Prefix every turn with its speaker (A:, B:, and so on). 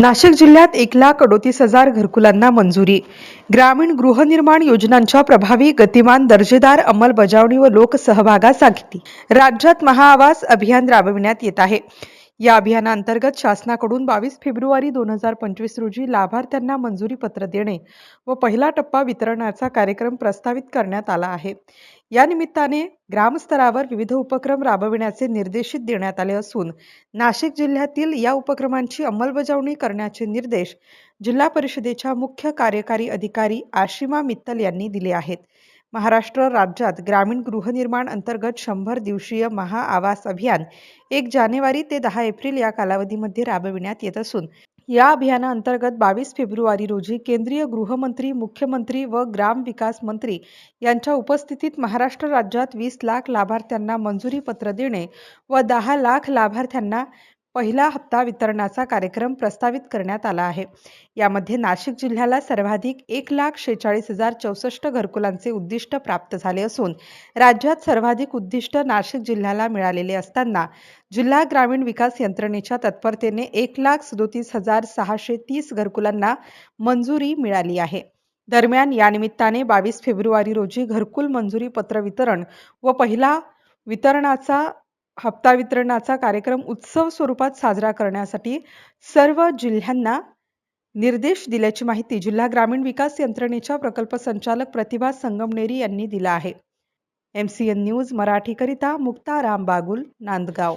A: नाशिक जिल्ह्यात एक लाख अडोतीस हजार घरकुलांना मंजुरी. ग्रामीण गृहनिर्माण योजनांच्या प्रभावी गतिमान दर्जेदार अंमलबजावणी व लोकसहभागासाठी राज्यात महाआवास अभियान राबविण्यात येत आहे. या अभियानांतर्गत शासनाकडून बावीस फेब्रुवारी दोन हजार पंचवीस रोजी लाभार्थ्यांना मंजुरी पत्र देणे व पहिला टप्पा वितरणाचा कार्यक्रम प्रस्तावित करण्यात आला आहे. या निमित्ताने ग्रामस्तरावर विविध उपक्रम राबविण्याचे निर्देशित देण्यात आले असून नाशिक जिल्ह्यातील या उपक्रमांची अंमलबजावणी करण्याचे निर्देश जिल्हा परिषदेच्या मुख्य कार्यकारी अधिकारी आशिमा मित्तल यांनी दिले आहेत. महाराष्ट्र राज्यात ग्रामीण गृहनिर्माण अंतर्गत शंभर दिवसीय महाआवास अभियान एक जानेवारी ते दहा एप्रिल या कालावधीमध्ये राबविण्यात येत असून या अभियानाअंतर्गत बावीस फेब्रुवारी रोजी केंद्रीय गृहमंत्री मुख्यमंत्री व ग्रामविकास मंत्री यांच्या उपस्थितीत महाराष्ट्र राज्यात वीस लाख लाभार्थ्यांना मंजुरी पत्र देणे व दहा लाख लाभार्थ्यांना पहिला हप्ता वितरणाचा कार्यक्रम प्रस्तावित करण्यात आला आहे. यामध्ये नाशिक जिल्ह्याला सर्वाधिक एक लाख शेहेचाळीस हजार चौसष्ट घरकुलांचे उद्दिष्ट प्राप्त झाले असून राज्यात सर्वाधिक उद्दिष्ट नाशिक जिल्ह्याला मिळालेले असताना जिल्हा ग्रामीण विकास यंत्रणेच्या तत्परतेने एक लाख सदोतीस हजार सहाशे तीस घरकुलांना मंजुरी मिळाली आहे. दरम्यान यानिमित्ताने बावीस फेब्रुवारी रोजी घरकुल मंजुरी पत्र वितरण व पहिला वितरणाचा हप्ता वितरणाचा कार्यक्रम उत्सव स्वरूपात साजरा करण्यासाठी सर्व जिल्ह्यांना निर्देश दिल्याची माहिती जिल्हा ग्रामीण विकास यंत्रणेच्या प्रकल्प संचालक प्रतिभा संगमनेरी यांनी दिला आहे. एम सी एन न्यूज मराठीकरिता मुक्ताराम बागुल नांदगाव.